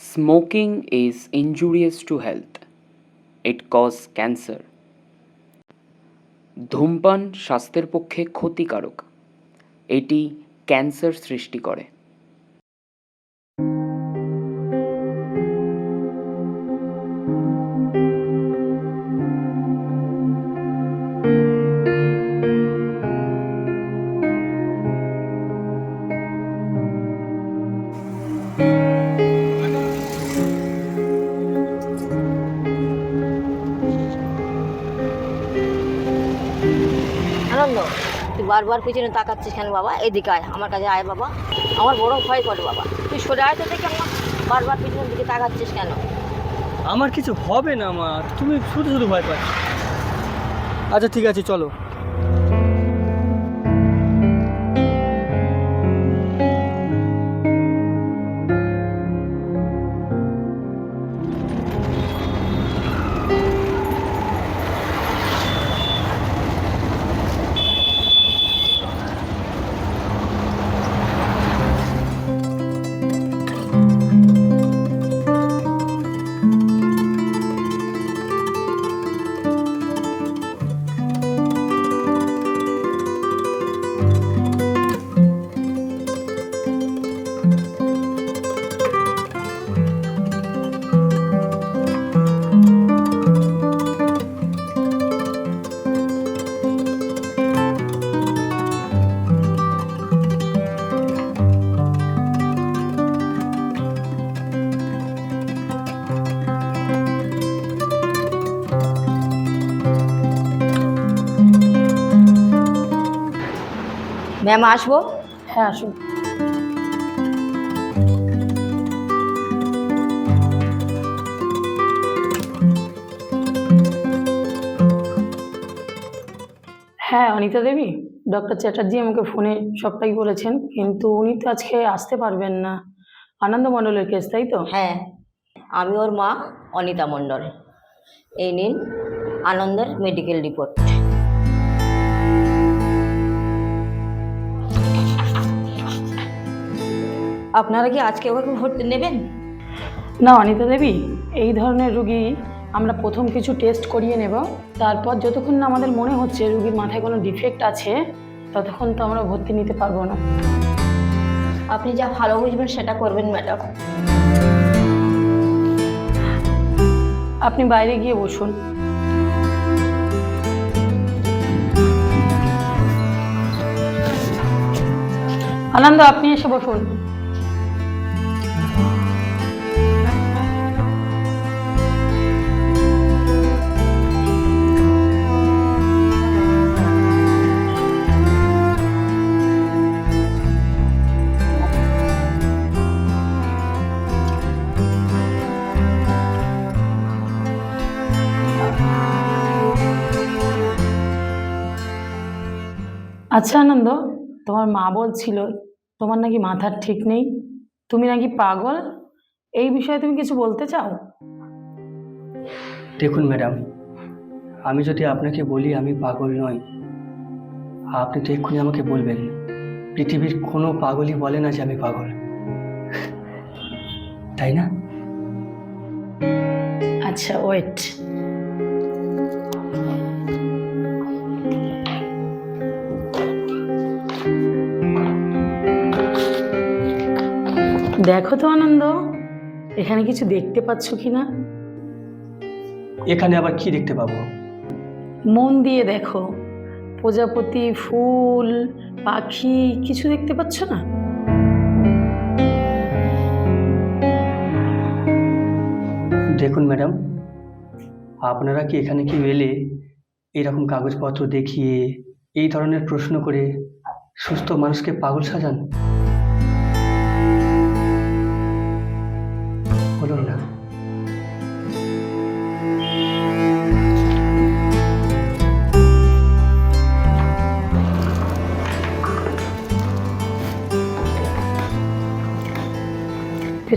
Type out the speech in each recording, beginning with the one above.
Smoking is injurious to health. It causes cancer. ধূমপান স্বাস্থ্যের পক্ষে ক্ষতিকারক এটি ক্যান্সার সৃষ্টি করে বারবার পিছনে তাকাচ্ছিস কেন বাবা? এদিকে আয়, আমার কাছে আয় বাবা। আমার বড় ভয় করে বাবা। তুই সরে আয় তো দেখে আমার বারবার পিছনের দিকে তাকাচ্ছিস কেন? আমার কিছু হবে না মা, তুমি শুধু শুধু ভয় পাচ্ছ। আচ্ছা ঠিক আছে, চলো। ম্যাম আসব? হ্যাঁ আসুন। হ্যাঁ অনিতা দেবী ডক্টর চ্যাটার্জি আমাকে ফোনে সবটাই বলেছেন কিন্তু উনি তো আজকে আসতে পারবেন না। আনন্দ মণ্ডলের কেস তাই তো? হ্যাঁ আমি ওর মা অনিতা মণ্ডল। এই নিন আনন্দের মেডিকেল রিপোর্ট আপনারা কি আজকে ওকে ভর্তি নেবেন? না অনিতা দেবী এই ধরনের রুগী আমরা প্রথম কিছু টেস্ট করিয়ে নেব। তারপর যতক্ষণ না আমাদের মনে হচ্ছে রুগীর মাথায় কোনো ডিফেক্ট আছে ততক্ষণ তো আমরা ভর্তি নিতে পারব না। আপনি যা ভালো বুঝবেন সেটা করবেন ম্যাডাম। আপনি বাইরে গিয়ে বসুন। আনন্দ আপনি এসে বসুন। আচ্ছা আনন্দ তোমার মা বলছিল তোমার নাকি মাথার ঠিক নেই? তুমি নাকি পাগল? এই বিষয়ে তুমি কিছু বলতে চাও? দেখুন ম্যাডাম আমি যদি আপনাকে বলি আমি পাগল নই। আপনি তো এক্ষুনি আমাকে বলবেন পৃথিবীর কোনো পাগলই বলে না যে আমি পাগল। তাই না? আচ্ছা ওয়েট দেখো তো আনন্দ। এখানে কিছু দেখতে পাচ্ছ কি না এখানে আবার কি দেখতে পাবো? মন দিয়ে দেখো। প্রজাপতি ফুল পাখি কিছু দেখতে পাচ্ছ না? দেখুন ম্যাডাম আপনারা কি এখানে কি এলে এরকম কাগজপত্র দেখিয়ে এই ধরনের প্রশ্ন করে সুস্থ মানুষকে পাগল সাজান?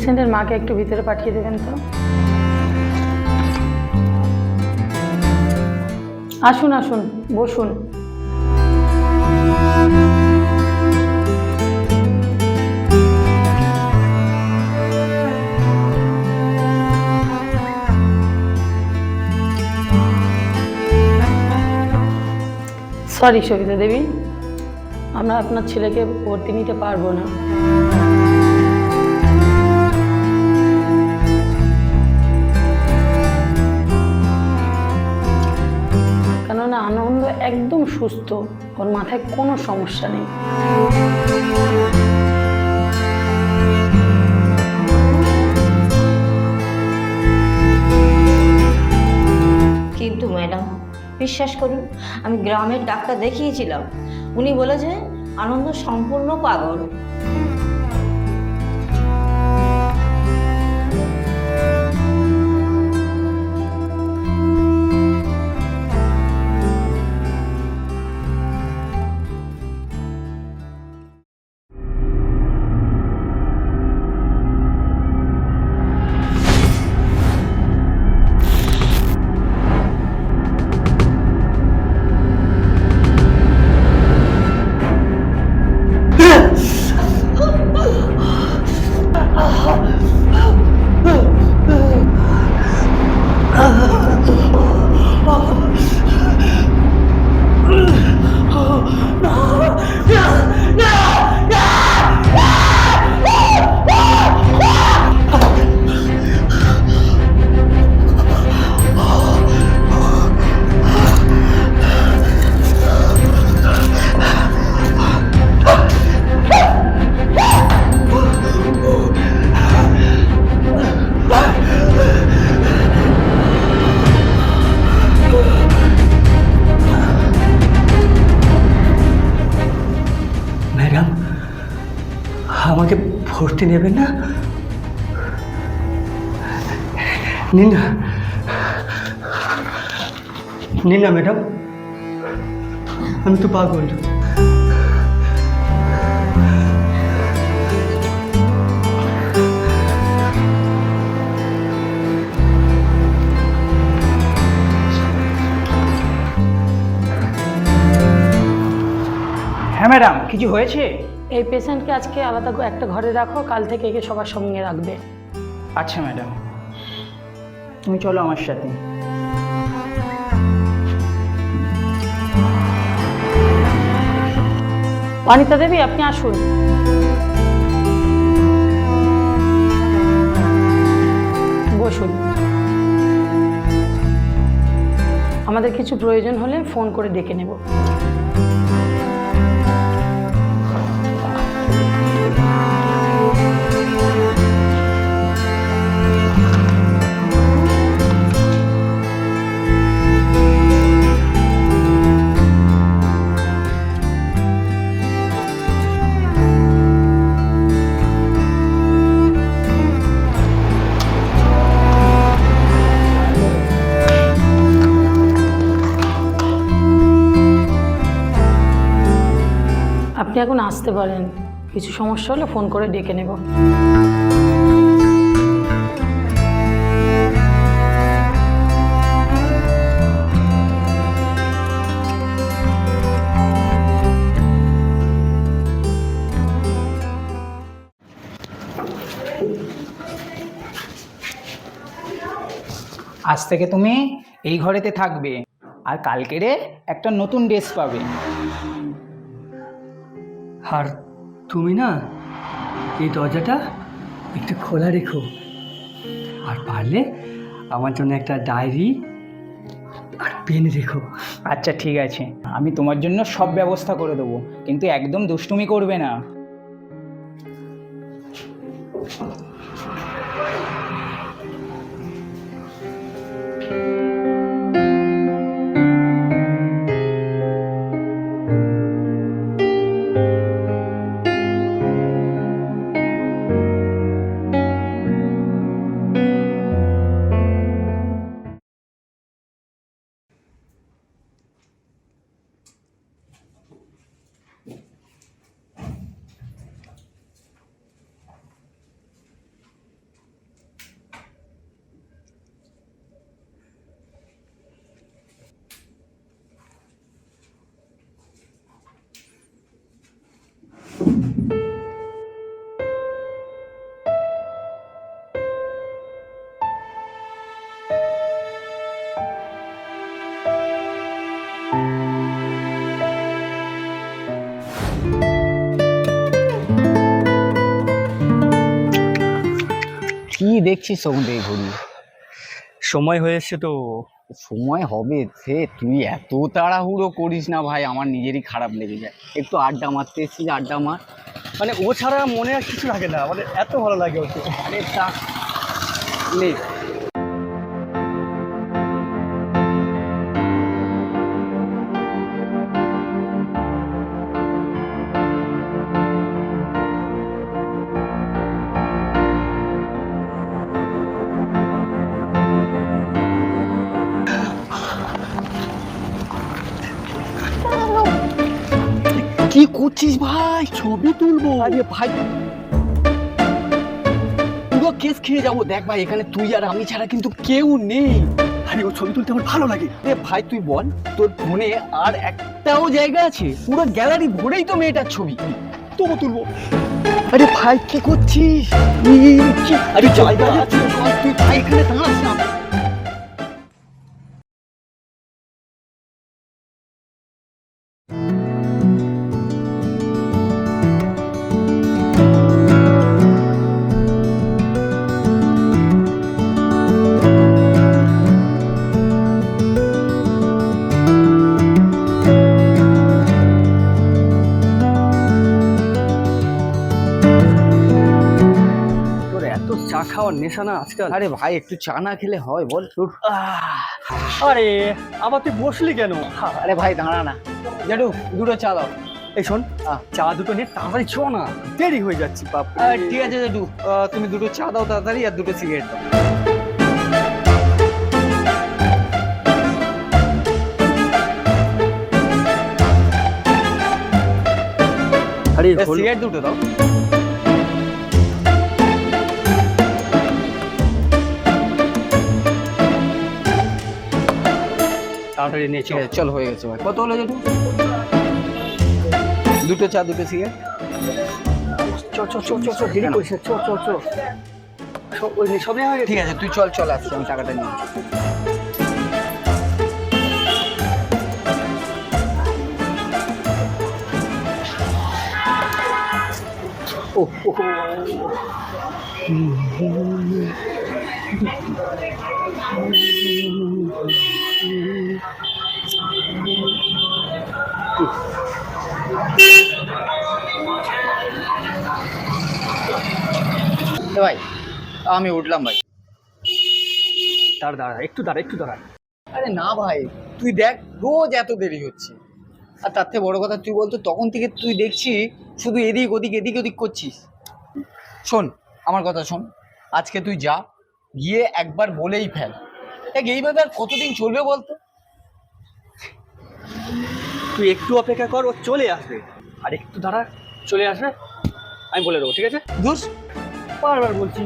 পেশেন্টের মাকে একটু ভিতরে পাঠিয়ে দেবেন তো। আসুন আসুন, বসুন। সরি সবিতা দেবী। আমরা আপনার ছেলেকে ভর্তি নিতে পারব না। একদম সুস্থ, ওর মাথায় কোনো সমস্যা নেই। কিন্তু ম্যাডাম, বিশ্বাস করুন, আমি গ্রামের ডাক্তার দেখিয়েছিলাম। উনি বলেছে আনন্দ সম্পূর্ণ পাগল। নেবেন না? নিন না। ম্যাডাম। আমি তো পাগল। হ্যাঁ ম্যাডাম কিছু হয়েছে? এই পেশেন্টকে আজকে আলাদা একটা ঘরে রাখো কাল থেকে একে সবার সঙ্গে রাখবে। আচ্ছা ম্যাডাম। তুমি চলো আমার সাথে। অনিতা দেবী আপনি আসুন। বসুন। আমাদের কিছু প্রয়োজন হলে ফোন করে ডেকে নেব। এখন আসতে পারেন। কিছু সমস্যা হলে ফোন করে ডেকে নেব। আজ থেকে তুমি এই ঘরেতে থাকবে। আর কালকেরে একটা নতুন ড্রেস পাবে। আর তুমি না এই দরজাটা একটু খোলা রেখো। আর পারলে আমার জন্য একটা ডায়েরি আর পেন রেখো। আচ্ছা ঠিক আছে। আমি তোমার জন্য সব ব্যবস্থা করে দেবো, কিন্তু একদম দুষ্টুমি করবে না। তখন থেকে ঘুরি? সময় হয়েছে তো। সময় হবে সে তুই এত তাড়াহুড়ো করিস না ভাই আমার নিজেরই খারাপ লেগে যায়। একটু আড্ডা মারতে এসেছিস আড্ডা মার। মানে ও ছাড়া মনে আর কিছু লাগে না মানে এত ভালো লাগে ওকে। আরে তা নে। কি করছিস ভাই? ছবি তুলবো। আরে ভাই। পুরো কেস খেয়ে যাব। দেখ ভাই এখানে তুই আর আমি ছাড়া কিন্তু কেউ নেই। আরে ও ছবি তুলতে আমার ভালো লাগে। এ ভাই তুই বল তোর ফোনে আর একটাও জায়গা আছে? পুরো গ্যালারি ভরেই তো মেয়েটার ছবি। তবু তুলবো। আরে ভাই কি করছিস? আরে জায়গা আছে তুই ভাই এখানে দাঁড়াস না। চা খাওয়ার নেশা না আজকাল। আরে ভাই একটু চা না খেলে হয় বল। আরে আবার তুই বসলি কেন? আরে ভাই দাঁড়া না। জাডু দুটো চা দাও। এই শোন। চা দুটো নিয়ে তাড়াতাড়ি চ না। দেরি হয়ে যাচ্ছি বাপ ঠিক আছে জাডু তুমি দুটো চা দাও তাড়াতাড়ি আর দুটো সিগারেট দাও। আরে সিগারেট দুটো দাও। তাড়াতাড়ি নিয়ে ঠিক চল হয়ে গেছে ভাই। কত হলো দুটো চা দুটো সিগারেট। চ চ চ চ চ দেরি করিস না, চ চ চ। সব ওই নে, সব নেওয়া হয়ে ঠিক আছে তুই চল চল আসছি আমি টাকাটা নিয়ে। ও ও, ভাই আমি উঠলাম ভাই। দাঁড়া দাঁড়া একটু দাঁড়া একটু দাঁড়া। আরে না ভাই তুই দেখ রোজ এত দেরি হচ্ছে। আর তার থেকে বড় কথা তুই বলতো তখন থেকে তুই দেখছি শুধু এদিক ওদিক এদিক ওদিক করছিস। শোন আমার কথা শোন আজকে তুই যা গিয়ে একবার বলেই ফেল। দেখ এইভাবে আর কতদিন চলবে বলতো? তুই একটু অপেক্ষা কর ও চলে আসবে। আর একটু দাঁড়া চলে আসবে আমি বলে দেবো ঠিক আছে? ধুস বারবার বলছি।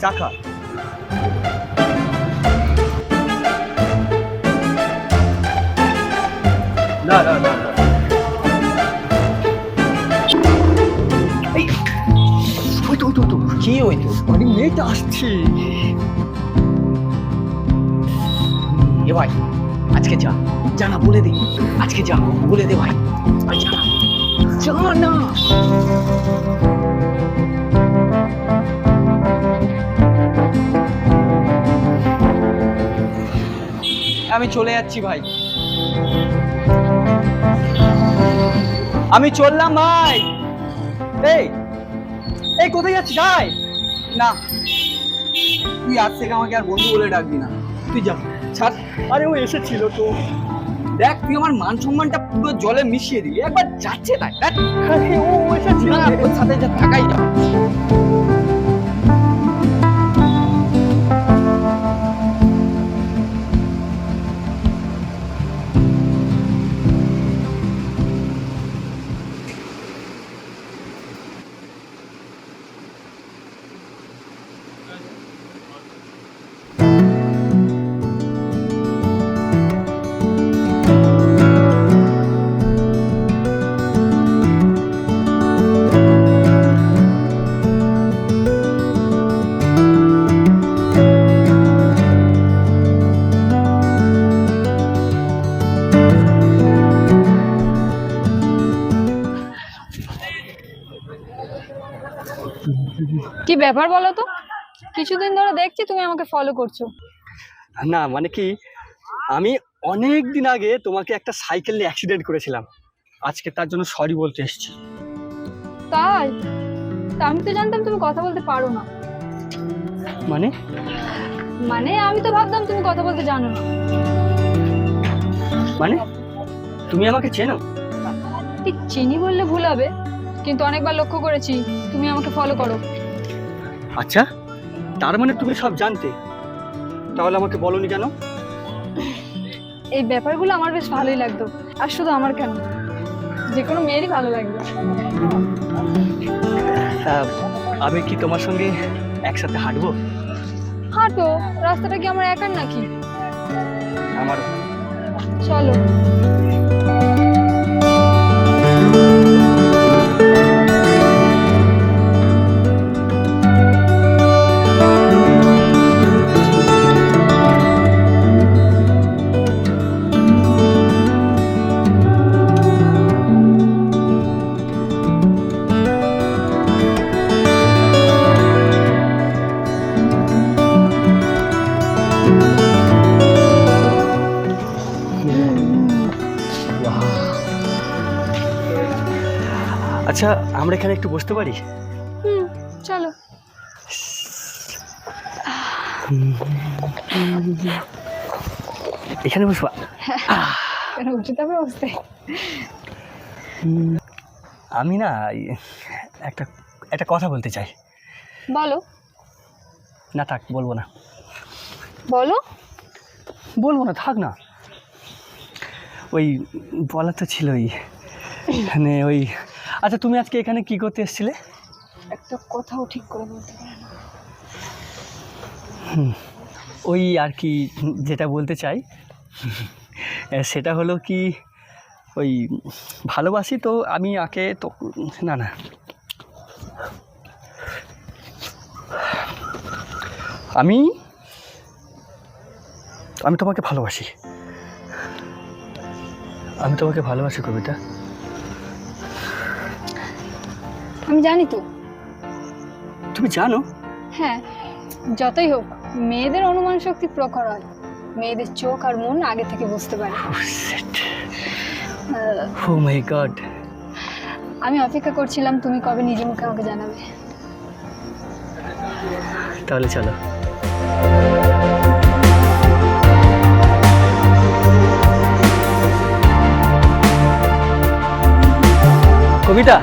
চাকা না না না না। ওই তো। কি আরে মেয়েটা আসছে। এ ভাই আজকে যা। যা না বলে দে। আজকে যা বলে দে ভাই। যা না। আমি চলে যাচ্ছি ভাই। আমি চললাম ভাই। এই এই কোথায় যাচ্ছিস? ভাই না। তুই আজ থেকে আমাকে আর বন্ধু বলে ডাকবি না। তুই যা। ছাড়। আরে ও এসেছিল তো। দেখ তুই আমার মান সম্মানটা পুরো জলে মিশিয়ে দিলি। একবার যাচ্ছে তাই দেখ। ও এসেছিল। না সাথে যা থাকাই যা ব্যাপার বলো তো? কিছুদিন ধরে দেখছি তুমি আমাকে ফলো করছ। না মানে কি? আমি অনেক দিন আগে তোমাকে একটা সাইকেল নিয়ে অ্যাক্সিডেন্ট করেছিলাম। আজকে তার জন্য সরি বলতে এসেছি। তাই? তা আমি তো জানতাম তুমি কথা বলতে পারো না। মানে? মানে আমি তো ভাবতাম তুমি কথা বলতে জানো না। মানে? তুমি আমাকে চেনো? ঠিক চিনি বললে ভুল হবে কিন্তু অনেকবার লক্ষ্য করেছি তুমি আমাকে ফলো করো। আচ্ছা তার মানে তুমি সব জানতে। তাহলে আমাকে বলনি কেন? এই ব্যাপারগুলো আমার বেশ ভালোই লাগতো। আর শুধু আমার কেন? যে কোনো মেয়েরই ভালো লাগবে। আমি কি তোমার সঙ্গে একসাথে হাঁটবো? হাঁটো রাস্তাটা কি আমার একার নাকি? আমার চলো। আচ্ছা আমরা এখানে একটু বসতে পারি? হুম চলো। এখানে বসবা? আমি না একটা একটা কথা বলতে চাই। বলো। না থাক বলব না। বলো। বলব না থাক না। ওই বলা তো ছিলই। মানে ওই আচ্ছা তুমি আজকে এখানে কি করতে এসেছিলে? একটা কথাও ঠিক করে বলতে পারে না। ওই আর কি যেটা বলতে চাই সেটা হলো কি ওই ভালোবাসি তো আমি আকে তো না না। আমি আমি তোমাকে ভালোবাসি। আমি তোমাকে ভালোবাসি কবিতা। আমি জানি তো। তুমি জানো? হ্যাঁ যতই হোক মেয়েদের অনুমান শক্তি প্রখর হয়। মেয়েদের চোখ আর মন আগে থেকে বুঝতে পারে। ও মাই গড আমি অপেক্ষা করছিলাম তুমি কবে নিজে মুখে আমাকে জানাবে। তাহলে চলো। কবিতা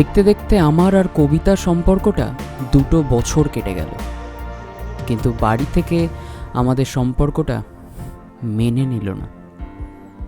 দেখতে দেখতে আমার আর কবিতা সম্পর্কটা দুটো বছর কেটে গেল। কিন্তু বাড়ি থেকে আমাদের সম্পর্কটা মেনে নিল না।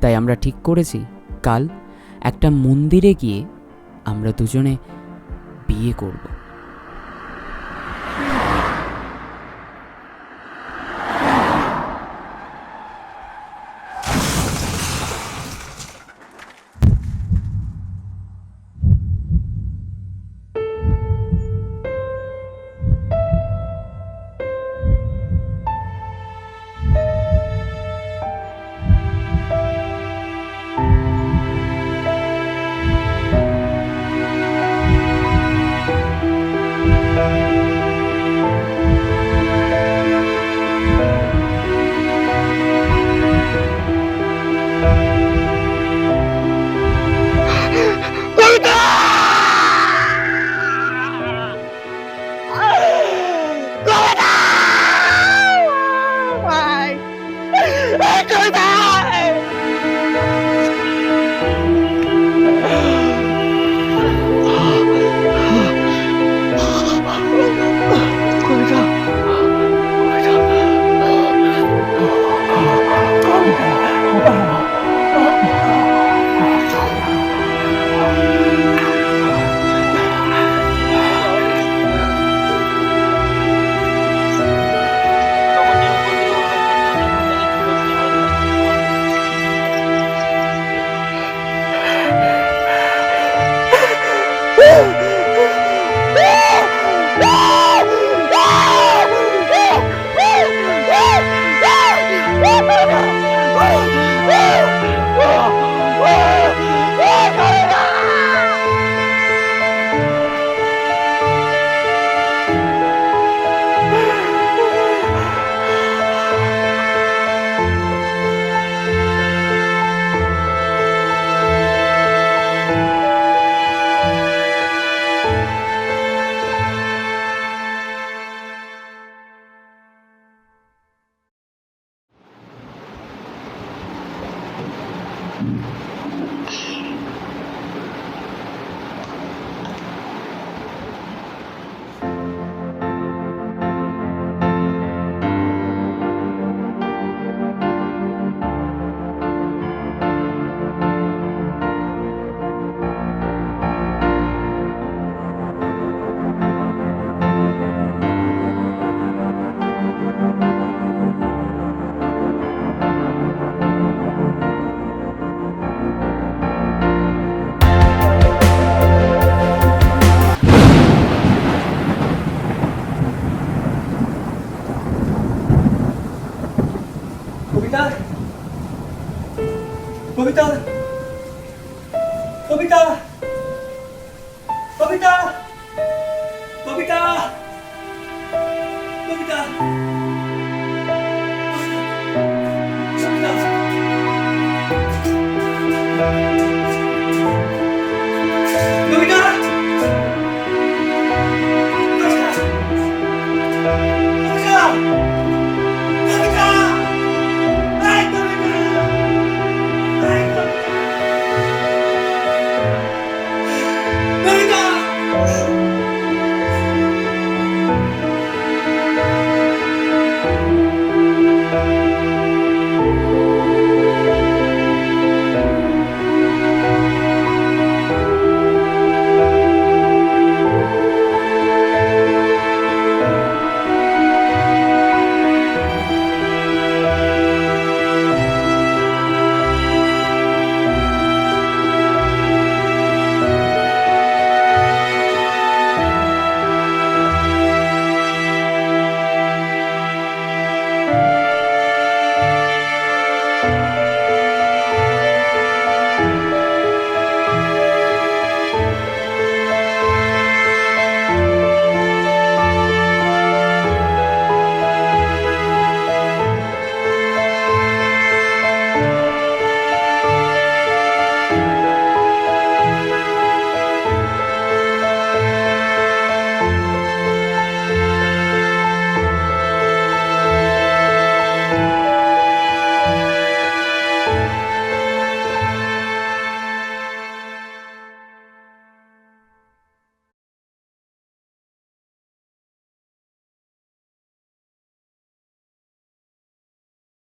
তাই আমরা ঠিক করেছি, কাল একটা মন্দিরে গিয়ে আমরা দুজনে বিয়ে করব।